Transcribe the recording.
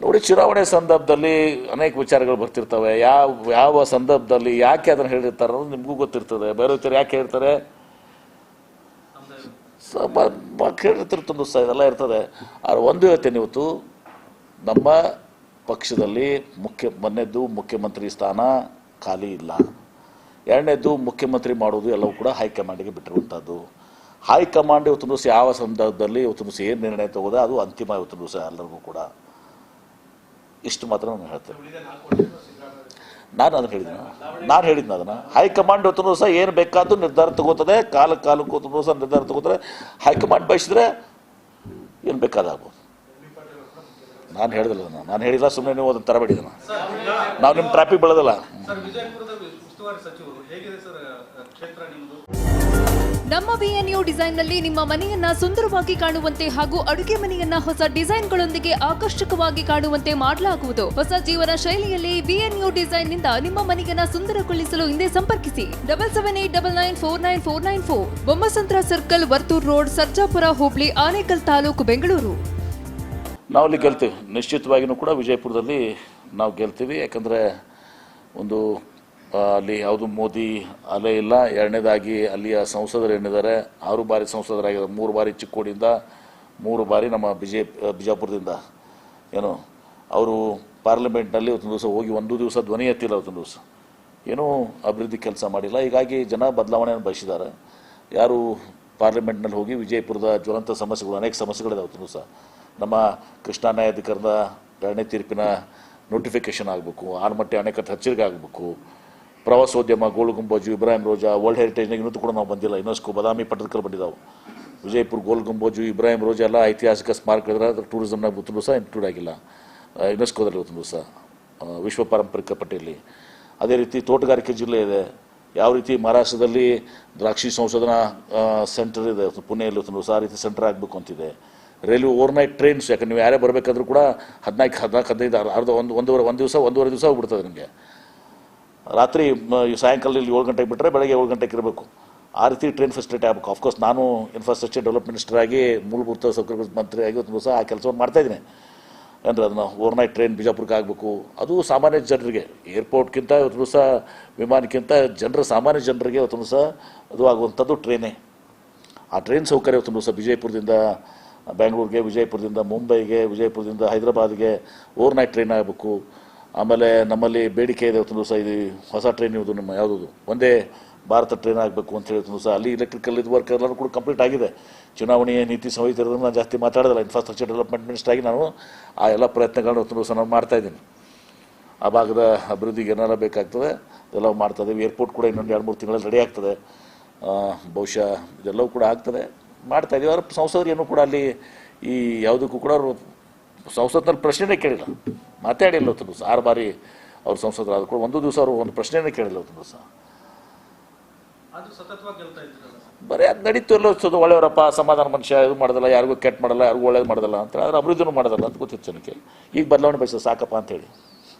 ನೋಡಿ, ಚುನಾವಣೆ ಸಂದರ್ಭದಲ್ಲಿ ಅನೇಕ ವಿಚಾರಗಳು ಬರ್ತಿರ್ತವೆ. ಯಾವ ಯಾವ ಸಂದರ್ಭದಲ್ಲಿ ಯಾಕೆ ಅದನ್ನು ಹೇಳಿರ್ತಾರೆ ಅನ್ನೋದು ನಿಮಗೂ ಗೊತ್ತಿರ್ತದೆ. ಬೇರೆ ಯಾಕೆ ಹೇಳ್ತಾರೆ? ಸ- ಮ- ಮ- ಕೇಳಿರ್ತಿರ್ತದೆ ಸಹ, ಇದೆಲ್ಲ ಇರ್ತದೆ. ಆದ್ರೆ ಒಂದು ಹೇಳ್ತೇನೆ ಇವತ್ತು, ನಮ್ಮ ಪಕ್ಷದಲ್ಲಿ ಮುಖ್ಯ, ಮೊನ್ನೆದ್ದು ಮುಖ್ಯಮಂತ್ರಿ ಸ್ಥಾನ ಖಾಲಿ ಇಲ್ಲ. ಎರಡನೇದ್ದು ಮುಖ್ಯಮಂತ್ರಿ ಮಾಡೋದು ಎಲ್ಲವೂ ಕೂಡ ಹೈಕಮಾಂಡಿಗೆ ಬಿಟ್ಟಿರುವಂಥದ್ದು ಹೈಕಮಾಂಡ್ ಇವತ್ತು ದಿವಸ ಯಾವ ಸಂದರ್ಭದಲ್ಲಿ ಇವತ್ತು ದಿವಸ ಏನು ನಿರ್ಣಯ ತಗೋದೆ ಅದು ಅಂತಿಮ ಇವತ್ತು ದಿವಸ ಎಲ್ಲರಿಗೂ ಕೂಡ ಇಷ್ಟು ಮಾತ್ರ ನಾನು ಹೇಳ್ತೇನೆ. ನಾನು ಅದನ್ನು ಹೇಳಿದ್ದೀನಿ ನಾನು ಹೇಳಿದ್ನ ಅದನ್ನು? ಹೈಕಮಾಂಡ್ ಇವತ್ತು ದಿವಸ ಏನು ಬೇಕಾದರೂ ನಿರ್ಧಾರ ತಗೋತದೆ, ಕಾಲ ಕಾಲಕ್ಕೆ ಇವತ್ತು ದಿವಸ ನಿರ್ಧಾರ ತಗೋತಾರೆ ಹೈಕಮಾಂಡ್ ಬಯಸಿದ್ರೆ ಏನು ಬೇಕಾದಾಗ್ಬೋದು ನಾನು ಹೇಳಿದಿಲ್ಲ ಅದನ್ನು. ನಾನು ಹೇಳಿಲ್ಲ ಸುಮ್ಮನೆ ನೀವು ಅದನ್ನು ತರಬೇಡಿದ ನಾವು ನಿಮ್ಮ ಟ್ರಾಫಿಕ್ ಬೆಳೆದಲ್ಲ. ಉಸ್ತುವಾರಿ ಸಚಿವರು ಹೇಗಿದೆ ಸರ್ ಕ್ಷೇತ್ರ ನಿಮ್ಮದು? ನಮ್ಮ ಬಿಎನ್ಯು ಡಿಸೈನ್ನಲ್ಲಿ ನಿಮ್ಮ ಮನೆಯನ್ನ ಸುಂದರವಾಗಿ ಕಾಣುವಂತೆ ಹಾಗೂ ಅಡುಗೆ ಮನೆಯನ್ನ ಹೊಸ ಡಿಸೈನ್ಗಳೊಂದಿಗೆ ಆಕರ್ಷಕವಾಗಿ ಕಾಣುವಂತೆ ಮಾಡಲಾಗುವುದು. ಹೊಸ ಜೀವನ ಶೈಲಿಯಲ್ಲಿ ಬಿಎನ್ಯು ಡಿಸೈನ್ನಿಂದ ನಿಮ್ಮ ಮನೆಯನ್ನ ಸುಂದರಗೊಳಿಸಲು ಹಿಂದೆ ಸಂಪರ್ಕಿಸಿ. Double seven eight double nine four nine four nine four Bommasandra circle Varthur road Sarjapura Hubli Anekal taluk Bengaluru. ನಾವು ಅಲ್ಲಿ ಗೆಲ್ತೀವಿ. ನಿಶ್ಚಿತವಾಗಿಯೂ ಕೂಡ ವಿಜಯಪುರದಲ್ಲಿ ನಾವು ಗೆಲ್ತೀವಿ. ಯಾಕಂದರೆ ಒಂದು ಅಲ್ಲಿ ಯಾವುದು ಮೋದಿ ಅಲೆ ಇಲ್ಲ. ಎರಡನೇದಾಗಿ ಅಲ್ಲಿಯ ಸಂಸದರು ಏನಿದ್ದಾರೆ? ಆರು ಬಾರಿ ಸಂಸದರಾಗಿದ್ದಾರೆ. ಮೂರು ಬಾರಿ ಚಿಕ್ಕೋಡಿಯಿಂದ, ಮೂರು ಬಾರಿ ನಮ್ಮ ಬಿಜೆ ಬಿಜಾಪುರದಿಂದ. ಏನು, ಅವರು ಪಾರ್ಲಿಮೆಂಟ್ನಲ್ಲಿ ಇವತ್ತೊಂದು ದಿವಸ ಹೋಗಿ ಒಂದು ದಿವಸ ಧ್ವನಿ ಎತ್ತಿಲ್ಲ ಇವತ್ತೊಂದು ದಿವಸ. ಏನೂ ಅಭಿವೃದ್ಧಿ ಕೆಲಸ ಮಾಡಿಲ್ಲ. ಹೀಗಾಗಿ ಜನ ಬದಲಾವಣೆಯನ್ನು ಬಯಸಿದ್ದಾರೆ. ಯಾರು ಪಾರ್ಲಿಮೆಂಟ್ನಲ್ಲಿ ಹೋಗಿ ವಿಜಯಪುರದ ಜ್ವಲಂತ ಸಮಸ್ಯೆಗಳು, ಅನೇಕ ಸಮಸ್ಯೆಗಳಿದೆ ಒಂದು ದಿವಸ. ನಮ್ಮ ಕೃಷ್ಣಾ ನ್ಯಾಯಾಧಿಕರಣದ ಎರಡನೇ ತೀರ್ಪಿನ ನೋಟಿಫಿಕೇಶನ್ ಆಗಬೇಕು. ಆರ್ಮಟ್ಟೆ ಅಣೆಕಟ್ಟು ಹಚ್ಚರಿಕೆ ಆಗಬೇಕು. ಪ್ರವಾಸೋದ್ಯಮ ಗೋಲ್ ಗುಂಬಜು ಇಬ್ರಾಹಿಂ ರೋಜಾ ವರ್ಲ್ಡ್ ಹೆರಿಟೇಜ್ನಾಗ ಇನ್ನೂ ಕೂಡ ನಾವು ಬಂದಿಲ್ಲ. ಯುನೆಸ್ಕೊ ಬದಾಮಿ ಪಟ್ಟದಕಲ್ ಬಂದಿದ್ದಾವೆ ವಿಜಯಪುರ ಗೋಲ್ ಗುಂಬಜು ಇಬ್ರಾಹಿಂ ರೋಜಾ ಎಲ್ಲ ಐತಿಹಾಸಿಕ ಸ್ಮಾರಕಗಳಿದ್ರೆ ಅದು ಟೂರಿಸಮ್ನಾಗ ಉತ್ತಮ ಸಹ ಇನ್ಕ್ಲೂಡ್ ಆಗಿಲ್ಲ. ಯುನೆಸ್ಕೋದಲ್ಲಿ ಇವತ್ತು ಸಹ ವಿಶ್ವ ಪಾರಂಪರಿಕ ಪಟ್ಟಿಯಲ್ಲಿ. ಅದೇ ರೀತಿ ತೋಟಗಾರಿಕೆ ಜಿಲ್ಲೆ ಇದೆ. ಯಾವ ರೀತಿ ಮಹಾರಾಷ್ಟ್ರದಲ್ಲಿ ದ್ರಾಕ್ಷಿ ಸಂಶೋಧನಾ ಸೆಂಟರ್ ಇದೆ ಪುಣೆಯಲ್ಲಿ ಸಹ ಆ ರೀತಿ ಸೆಂಟರ್ ಆಗಬೇಕು ಅಂತಿದೆ. ರೈಲ್ವೆ ಓವರ್ನೈಟ್ ಟ್ರೈನ್ಸ್ ಯಾಕಂದ್ರೆ ನೀವು ಯಾರೇ ಬರಬೇಕಾದ್ರೂ ಕೂಡ ಹದಿನಾಲ್ಕು ಹದಿನಾಲ್ಕು, ಹದಿನೈದು ಅರ್ಧ, ಒಂದು, ಒಂದೂವರೆ, ಒಂದು ದಿವಸ, ಒಂದೂವರೆ ದಿವಸ ಹೋಗ್ಬಿಡ್ತದೆ ನಿಮಗೆ. ರಾತ್ರಿ ಸಾಯಂಕಾಲ ಇಲ್ಲಿ ಏಳು ಗಂಟೆಗೆ ಬಿಟ್ಟರೆ ಬೆಳಗ್ಗೆ ಏಳು ಗಂಟೆಗೆ ಇರಬೇಕು. ಆ ರೀತಿ ಟ್ರೈನ್ ಫೆಸಿಲಿಟಿ ಆಗಬೇಕು. ಆಫ್ಕೋರ್ಸ್ ನಾನು ಇನ್ಫ್ರಾಸ್ಟ್ರಕ್ಚರ್ ಡೆವಲಪ್ ಮಿನಿಸ್ಟರ್ ಆಗಿ ಮೂಲಭೂತ ಸೌಕರ್ಯ ಮಂತ್ರಿ ಆಗಿ ಒಂದು ದಿವಸ ಆ ಕೆಲಸವನ್ನು ಮಾಡ್ತಾಯಿದ್ದೀನಿ ಅಂದರೆ ಅದನ್ನು ಓವರ್ನೈಟ್ ಟ್ರೈನ್ ಬಿಜಾಪುರಕ್ಕೆ ಆಗಬೇಕು. ಅದು ಸಾಮಾನ್ಯ ಜನರಿಗೆ ಏರ್ಪೋರ್ಟ್ಗಿಂತ ಇವತ್ತು ದಿವಸ ವಿಮಾನಕ್ಕಿಂತ ಜನರ, ಸಾಮಾನ್ಯ ಜನರಿಗೆ ಇವತ್ತು ದಿವಸ ಅದು ಆಗುವಂಥದ್ದು ಟ್ರೈನೇ ಆ ಟ್ರೈನ್ ಸೌಕರ್ಯ ಇವತ್ತು ದಿವಸ ವಿಜಯಪುರದಿಂದ ಬೆಂಗಳೂರಿಗೆ, ವಿಜಯಪುರದಿಂದ ಮುಂಬೈಗೆ, ವಿಜಯಪುರದಿಂದ ಹೈದರಾಬಾದ್ಗೆ ಓವರ್ನೈಟ್ ಟ್ರೈನ್ ಆಗಬೇಕು. ಆಮೇಲೆ ನಮ್ಮಲ್ಲಿ ಬೇಡಿಕೆ ಇದೆ ಒಂದು ದಿವಸ ಇದು ಹೊಸ ಟ್ರೈನ್ ಇವುದು ನಮ್ಮ ಯಾವುದು ಒಂದೇ ಭಾರತ ಟ್ರೈನ್ ಆಗಬೇಕು ಅಂತ ಹೇಳಿ ದಿವಸ ಅಲ್ಲಿ ಎಲೆಕ್ಟ್ರಿಕಲ್ ಇದು ವರ್ಕ್ ಎಲ್ಲರೂ ಕೂಡ ಕಂಪ್ಲೀಟ್ ಆಗಿದೆ. ಚುನಾವಣೆಯ ನೀತಿ ಸಂಹಿತೆ ನಾನು ಜಾಸ್ತಿ ಮಾತಾಡೋದಿಲ್ಲ. ಇನ್ಫ್ರಾಸ್ಟ್ರಕ್ಚರ್ ಡೆವಲಪ್ಮೆಂಟ್ ಮಿನಿಸ್ಟರ್ ಆಗಿ ನಾನು ಆ ಎಲ್ಲ ಪ್ರಯತ್ನಗಳನ್ನ ಇವತ್ತು ದಿವಸ ನಾನು ಮಾಡ್ತಾ ಇದ್ದೀನಿ. ಆ ಭಾಗದ ಅಭಿವೃದ್ಧಿಗೆ ಏನಾರ ಬೇಕಾಗ್ತದೆ ಇದೆಲ್ಲ ಮಾಡ್ತಾ ಏರ್ಪೋರ್ಟ್ ಕೂಡ ಇನ್ನೊಂದು ಎರಡು, ಮೂರು ತಿಂಗಳಲ್ಲಿ ರೆಡಿ ಆಗ್ತದೆ. ಬಹುಶಃ ಇದೆಲ್ಲವೂ ಕೂಡ ಆಗ್ತದೆ. ಮಾಡ್ತಾ ಇದ್ದೀವಿ. ಅವ್ರ ಸಂಸದರಿಗೂ ಕೂಡ ಅಲ್ಲಿ ಈ ಯಾವುದಕ್ಕೂ ಕೂಡ ಅವರು ಸಂಸತ್ನಲ್ಲಿ ಪ್ರಶ್ನೆನೇ ಕೇಳಿಲ್ಲ. ಮಾತಾಡಿಲ್ಲ ಒಂದು ದಿವಸ. ಆರು ಬಾರಿ ಅವ್ರ ಸಂಸದರಾದ ಕೂಡ ಒಂದು ದಿವಸ ಅವರು ಒಂದು ಪ್ರಶ್ನೆನೇ ಕೇಳಿಲ್ಲ ಇದ್ದೀರಲ್ಲ ಸರ್. ಬರೀ ಅದು ನಡೀತು ಎಲ್ಲ ಒಳ್ಳೆಯವರಪ್ಪ ಸಮಾಧಾನ ಮನುಷ್ಯ ಇದು ಮಾಡೋದಲ್ಲ ಯಾರಿಗೂ ಕೆಟ್ಟ ಮಾಡಲ್ಲ ಯಾರಿಗೂ ಒಳ್ಳೇದು ಮಾಡೋದಲ್ಲ ಅಂತ ಆದರೆ ಅಭಿವೃದ್ಧಿನೂ ಮಾಡೋದಲ್ಲ ಅಂತ ಗೊತ್ತಿತ್ತು ಜನಕ್ಕೆ. ಈಗ ಬದಲಾವಣೆ ಬಯಸ ಸಾಕಪ್ಪ ಅಂತೇಳಿ